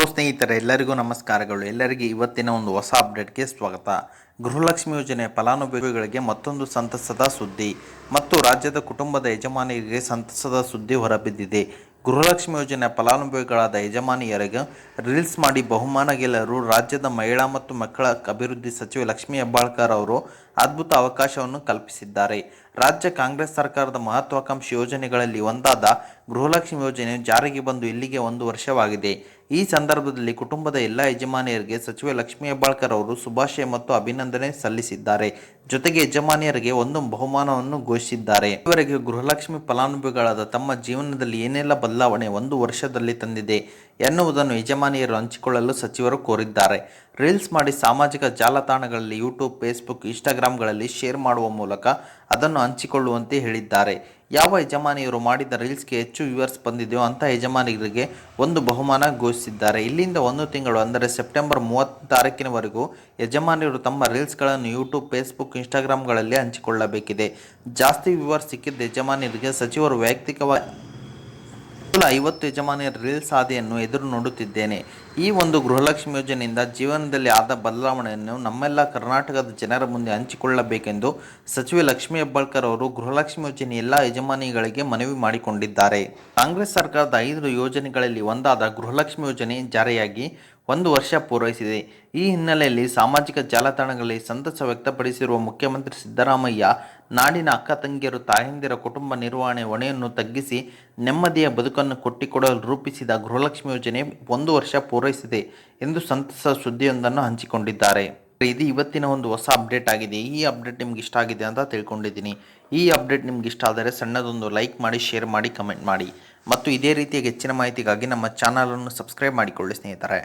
Hello ಸ್ನೇಹಿತರೆ, ಎಲ್ಲರಿಗೂ ನಮಸ್ಕಾರಗಳು. ಎಲ್ಲರಿಗೂ ಇವತ್ತಿನ ಒಂದು ಹೊಸ ಅಪ್ಡೇಟ್ಗೆ ಸ್ವಾಗತ. ಗೃಹಲಕ್ಷ್ಮಿ ಯೋಜನೆ ಫಲಾನುಭವಿಗಳಿಗೆ ಮತ್ತೊಂದು ಸಂತಸದ ಸುದ್ದಿ. ಮತ್ತು ರಾಜ್ಯದ ಕುಟುಂಬದ ಯಜಮಾನಿಯರಿಗೆ ಸಂತಸದ ಸುದ್ದಿ ಹೊರಬಿದ್ದಿದೆ. ಗೃಹಲಕ್ಷ್ಮಿ ಯೋಜನೆ ಫಲಾನುಭವಿಗಳಾದ ಯಜಮಾನಿಯರಿಗೆ ರೀಲ್ಸ್ ಮಾಡಿ ಬಹುಮಾನ ಗೆಲ್ಲರು ರಾಜ್ಯದ ಮಹಿಳಾ ಮತ್ತು ಮಕ್ಕಳ ಅಭಿವೃದ್ಧಿ ಸಚಿವ ಲಕ್ಷ್ಮೀ ಹೆಬ್ಬಾಳ್ಕರ್ ಅವರು ಅದ್ಭುತ ಅವಕಾಶವನ್ನು ಕಲ್ಪಿಸಿದ್ದಾರೆ. ರಾಜ್ಯ ಕಾಂಗ್ರೆಸ್ ಸರ್ಕಾರದ ಮಹತ್ವಾಕಾಂಕ್ಷಿ ಯೋಜನೆಗಳಲ್ಲಿ ಒಂದಾದ ಗೃಹಲಕ್ಷ್ಮಿ ಯೋಜನೆ ಜಾರಿಗೆ ಬಂದು ಇಲ್ಲಿಗೆ ಒಂದು ವರ್ಷವಾಗಿದೆ. ಈ ಸಂದರ್ಭದಲ್ಲಿ ಕುಟುಂಬದ ಎಲ್ಲ ಯಜಮಾನಿಯರಿಗೆ ಸಚಿವೆ ಲಕ್ಷ್ಮೀ ಹೆಬ್ಬಾಳ್ಕರ್ ಅವರು ಶುಭಾಶಯ ಮತ್ತು ಅಭಿನಂದನೆ ಸಲ್ಲಿಸಿದ್ದಾರೆ. ಜೊತೆಗೆ ಯಜಮಾನಿಯರಿಗೆ ಒಂದು ಬಹುಮಾನವನ್ನು ಘೋಷಿಸಿದ್ದಾರೆ. ಇವರಿಗೆ ಗೃಹಲಕ್ಷ್ಮಿ ಫಲಾನುಭವಿಗಳಾದ ತಮ್ಮ ಜೀವನದಲ್ಲಿ ಏನೆಲ್ಲ ಬದಲಾವಣೆ ಒಂದು ವರ್ಷದಲ್ಲಿ ತಂದಿದೆ ಎನ್ನುವುದನ್ನು ಯಜಮಾನಿಯರು ಹಂಚಿಕೊಳ್ಳಲು ಸಚಿವರು ಕೋರಿದ್ದಾರೆ. ರೀಲ್ಸ್ ಮಾಡಿ ಸಾಮಾಜಿಕ ಜಾಲತಾಣಗಳಲ್ಲಿ ಯೂಟ್ಯೂಬ್, ಫೇಸ್ಬುಕ್, ಇನ್ಸ್ಟಾಗ್ರಾಮ್ಗಳಲ್ಲಿ ಶೇರ್ ಮಾಡುವ ಮೂಲಕ ಅದನ್ನು ಹಂಚಿಕೊಳ್ಳುವಂತೆ ಹೇಳಿದ್ದಾರೆ. ಯಾವ ಯಜಮಾನಿಯರು ಮಾಡಿದ ರೀಲ್ಸ್ಗೆ ಹೆಚ್ಚು ವ್ಯೂವರ್ಸ್ ಬಂದಿದೆಯೋ ಅಂತ ಯಜಮಾನಿಗಳಿಗೆ ಒಂದು ಬಹುಮಾನ ಘೋಷಿಸಿದ್ದಾರೆ. ಇಲ್ಲಿಂದ ಒಂದು ತಿಂಗಳು, ಅಂದರೆ ಸೆಪ್ಟೆಂಬರ್ ಮೂವತ್ತು ತಾರೀಕಿನವರೆಗೂ ಯಜಮಾನಿಯರು ತಮ್ಮ ರೀಲ್ಸ್ಗಳನ್ನು ಯೂಟ್ಯೂಬ್, ಫೇಸ್ಬುಕ್, ಇನ್ಸ್ಟಾಗ್ರಾಮ್ಗಳಲ್ಲಿ ಹಂಚಿಕೊಳ್ಳಬೇಕಿದೆ. ಜಾಸ್ತಿ ವ್ಯೂವರ್ಸ್ ಸಿಕ್ಕಿದ್ದ ಯಜಮಾನಿಯರಿಗೆ ಸಚಿವರು ವೈಯಕ್ತಿಕವಾಗಿ ಕೇವಲ ಐವತ್ತು ಯಜಮಾನಿಯರ ರೀಲ್ಸ್ ಸಾಧೆಯನ್ನು ಎದುರು ನೋಡುತ್ತಿದ್ದೇನೆ. ಈ ಒಂದು ಗೃಹಲಕ್ಷ್ಮಿ ಯೋಜನೆಯಿಂದ ಜೀವನದಲ್ಲಿ ಆದ ಬದಲಾವಣೆಯನ್ನು ನಮ್ಮೆಲ್ಲ ಕರ್ನಾಟಕದ ಜನರ ಮುಂದೆ ಹಂಚಿಕೊಳ್ಳಬೇಕೆಂದು ಸಚಿವೆ ಲಕ್ಷ್ಮೀ ಹೆಬ್ಬಾಳ್ಕರ್ ಅವರು ಗೃಹಲಕ್ಷ್ಮಿ ಯೋಜನೆ ಎಲ್ಲ ಯಜಮಾನಿಗಳಿಗೆ ಮನವಿ ಮಾಡಿಕೊಂಡಿದ್ದಾರೆ. ಕಾಂಗ್ರೆಸ್ ಸರ್ಕಾರದ ಐದು ಯೋಜನೆಗಳಲ್ಲಿ ಒಂದಾದ ಗೃಹಲಕ್ಷ್ಮಿ ಯೋಜನೆ ಜಾರಿಯಾಗಿ ಒಂದು ವರ್ಷ ಪೂರೈಸಿದೆ. ಈ ಹಿನ್ನೆಲೆಯಲ್ಲಿ ಸಾಮಾಜಿಕ ಜಾಲತಾಣಗಳಲ್ಲಿ ಸಂತಸ ವ್ಯಕ್ತಪಡಿಸಿರುವ ಮುಖ್ಯಮಂತ್ರಿ ಸಿದ್ದರಾಮಯ್ಯ, ನಾಡಿನ ಅಕ್ಕ ತಂಗಿಯರು, ತಾಯಂದಿರ ಕುಟುಂಬ ನಿರ್ವಹಣೆ ಹೊಣೆಯನ್ನು ತಗ್ಗಿಸಿ ನೆಮ್ಮದಿಯ ಬದುಕನ್ನು ಕೊಟ್ಟಿಕೊಡಲು ರೂಪಿಸಿದ ಗೃಹಲಕ್ಷ್ಮಿ ಯೋಜನೆ ಒಂದು ವರ್ಷ ಪೂರೈಸಿದೆ ಎಂದು ಸಂತಸ ಸುದ್ದಿಯೊಂದನ್ನು ಹಂಚಿಕೊಂಡಿದ್ದಾರೆ. ಇದು ಇವತ್ತಿನ ಒಂದು ಹೊಸ ಅಪ್ಡೇಟ್ ಆಗಿದೆ. ಈ ಅಪ್ಡೇಟ್ ನಿಮ್ಗೆ ಇಷ್ಟ ಆಗಿದೆ ಅಂತ ತಿಳ್ಕೊಂಡಿದ್ದೀನಿ. ಈ ಅಪ್ಡೇಟ್ ನಿಮ್ಗೆ ಇಷ್ಟ ಆದರೆ ಸಣ್ಣದೊಂದು ಲೈಕ್ ಮಾಡಿ, ಶೇರ್ ಮಾಡಿ, ಕಮೆಂಟ್ ಮಾಡಿ. ಮತ್ತು ಇದೇ ರೀತಿಯಾಗಿ ಹೆಚ್ಚಿನ ಮಾಹಿತಿಗಾಗಿ ನಮ್ಮ ಚಾನಲನ್ನು ಸಬ್ಸ್ಕ್ರೈಬ್ ಮಾಡಿಕೊಳ್ಳಿ ಸ್ನೇಹಿತರೆ.